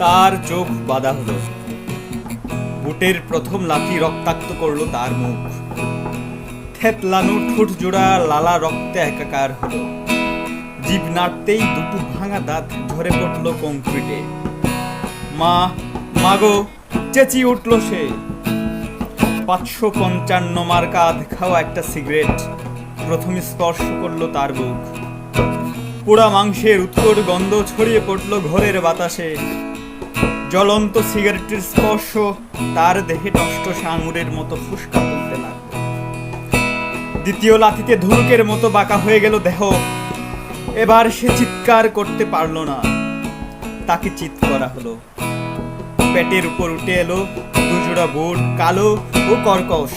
তার চোখ বাঁধা হলো। বুটের প্রথম লাথি রক্তাক্ত করল তার মুখ। থেতলানো ঠোঁট জোড়া লালা রক্তে একাকার হলো। জীব নাড়তেই দুটো ভাঙা দাঁত ঝরে পড়ল কংক্রিটে মা মাগো চেঁচিয়ে উঠল সে। পাঁচশো পঞ্চান্ন মার্কা আধ খাওয়া একটা সিগারেট প্রথম স্পর্শ করল তার বুক। পোড়া মাংসের উৎকট গন্ধ ছড়িয়ে পড়ল ঘরের বাতাসে। জ্বলন্ত সিগারেটের স্পর্শ তার দেহে নষ্ট আঙুরের মতো ফুসকা তুলতে লাগল। দ্বিতীয় লাথিতে ধুলুকের মতো বাঁকা হয়ে গেল দেহ। এবার সে চিৎকার করতে পারল না। তাকে চিৎ করা হলো। পেটের উপর উঠে এলো দুজোড়া বুট, কালো ও কর্কশ।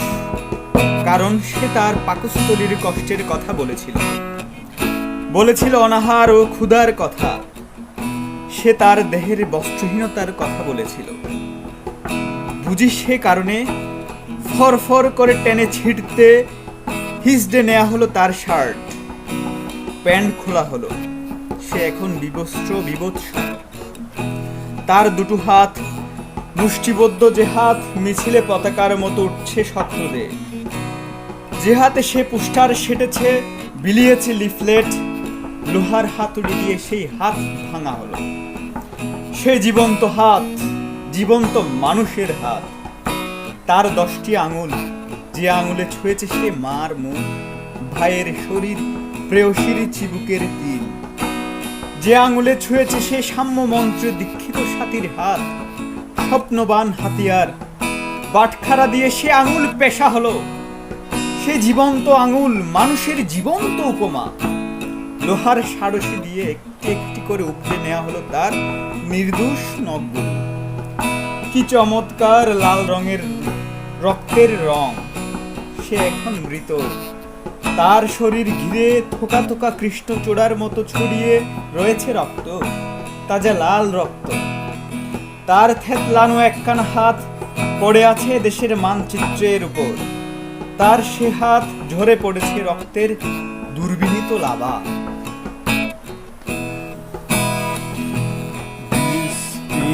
কারণ সে তার পাকস্থলীর কষ্টের কথা বলেছিল। বলেছিল অনাহার ও ক্ষুধার কথা। সে তার দেহের বস্ত্রহীনতার কথা বলেছিল। বুঝি সে কারণে ফরফর করে টেনে ছিঁড়তে হিসডে নেওয়া হলো তার শার্ট। প্যান্ট খোলা হলো। সে এখন বিবস্ত্র, বিবৎস। তার দুটো হাত, মুষ্টিবদ্ধ যে হাত মিছিলে পতাকার মতো উঠছে স্বপ্নদে। যে হাতে সে পুষ্টার সেটেছে, বিলিয়েছে লিফলেট, লোহার হাতুড়ি দিয়ে সেই হাত ভাঙা হলো। সে জীবন্ত হাত, জীবন্ত মানুষের হাত। তার দশটি আঙুল, যে আঙুলে ছুঁয়েছে সে মার মুখ ভাইয়ের শরীর, প্রেয়সীর চিবুকের তিল। যে আঙুলে ছুঁয়েছে সে সাম্য মন্ত্রে দীক্ষিত সাথীর হাত, স্বপ্নবান হাতিয়ার। বাটখারা দিয়ে সে আঙুল পেশা হলো। সে জীবন্ত আঙুল, মানুষের জীবন্ত উপমা। লোহার সারসি দিয়ে একটি একটি করে উপড়ে নেওয়া হলো তার নির্দোষ নখগুলো। কি চমৎকার লাল রঙের রক্তের রং। সে এখন মৃত। তার শরীর ঘিরে থোকা থোকা কৃষ্ণচূড়ার মতো ছড়িয়ে রয়েছে রক্ত, তাজা লাল রক্ত। তার থেতলানো একখানা হাত পড়ে আছে দেশের মানচিত্রের উপর। তার সে হাত ঝরে পড়েছে রক্তের দুর্বিনীত লাভা।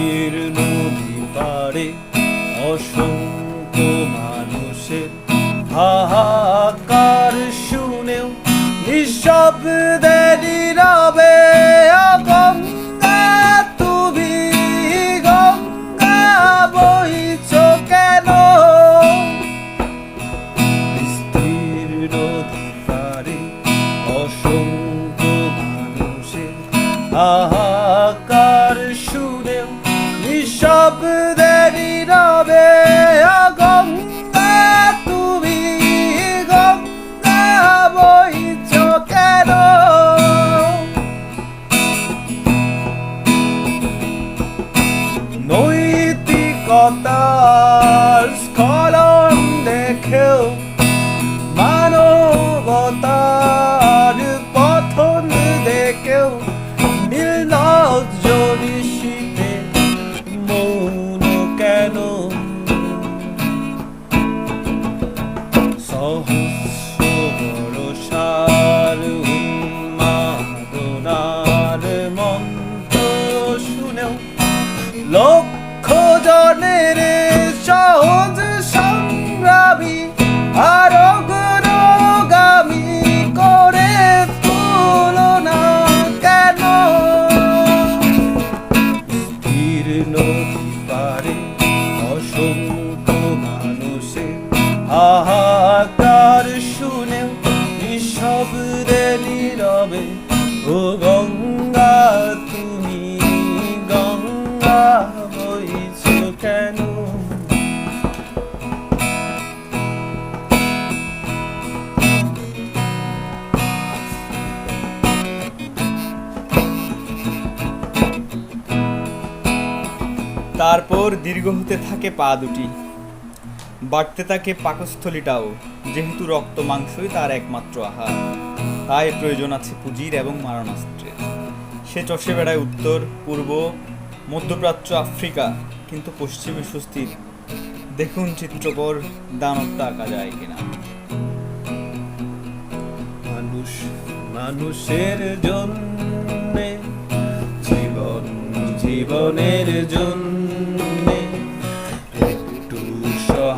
বৃষ্টির নদী পাড়ে অসংখ্য মানুষের হাহাকার। Scotters, colors. হাহাকার শুনেও নিঃশব্দে নীরবে, ও গঙ্গা, তুমি গঙ্গা বইছ কেন? তারপর দীর্ঘ হতে থাকে পা দুটি। বাড়তে থাকে পাকস্থলীটাও, যেহেতু রক্ত মাংসই তার একমাত্র আহার। তাই প্রয়োজন আছে পুঁজির এবং মারণাস্ত্রের। সে চষে বেড়ায় উত্তর, পূর্ব, মধ্যপ্রাচ্য, আফ্রিকা, কিন্তু পশ্চিমে সুস্থির দেখুন চিত্রকর দানবটা আঁকা যায় কিনা। মানুষ, মানুষের জন্যে, জীবন জীবনের জন্যে।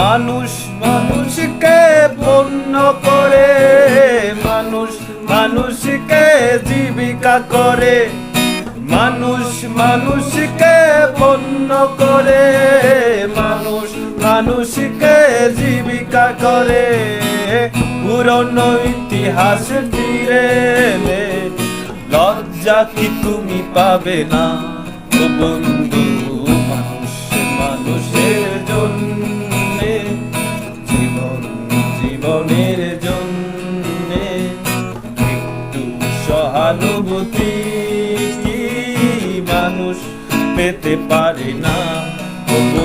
মানুষ, মানুষকে পণ্য করে। মানুষ, মানুষকে জীবিকা করে। মানুষ, মানুষকে পণ্য করে। মানুষ, মানুষকে জীবিকা করে। পুরনো ইতিহাস ফিরে লজ্জা কি তুমি পাবে না? বন্ধু, মানুষ মানুষের মানুষ পেতে পারে না। বন্ধু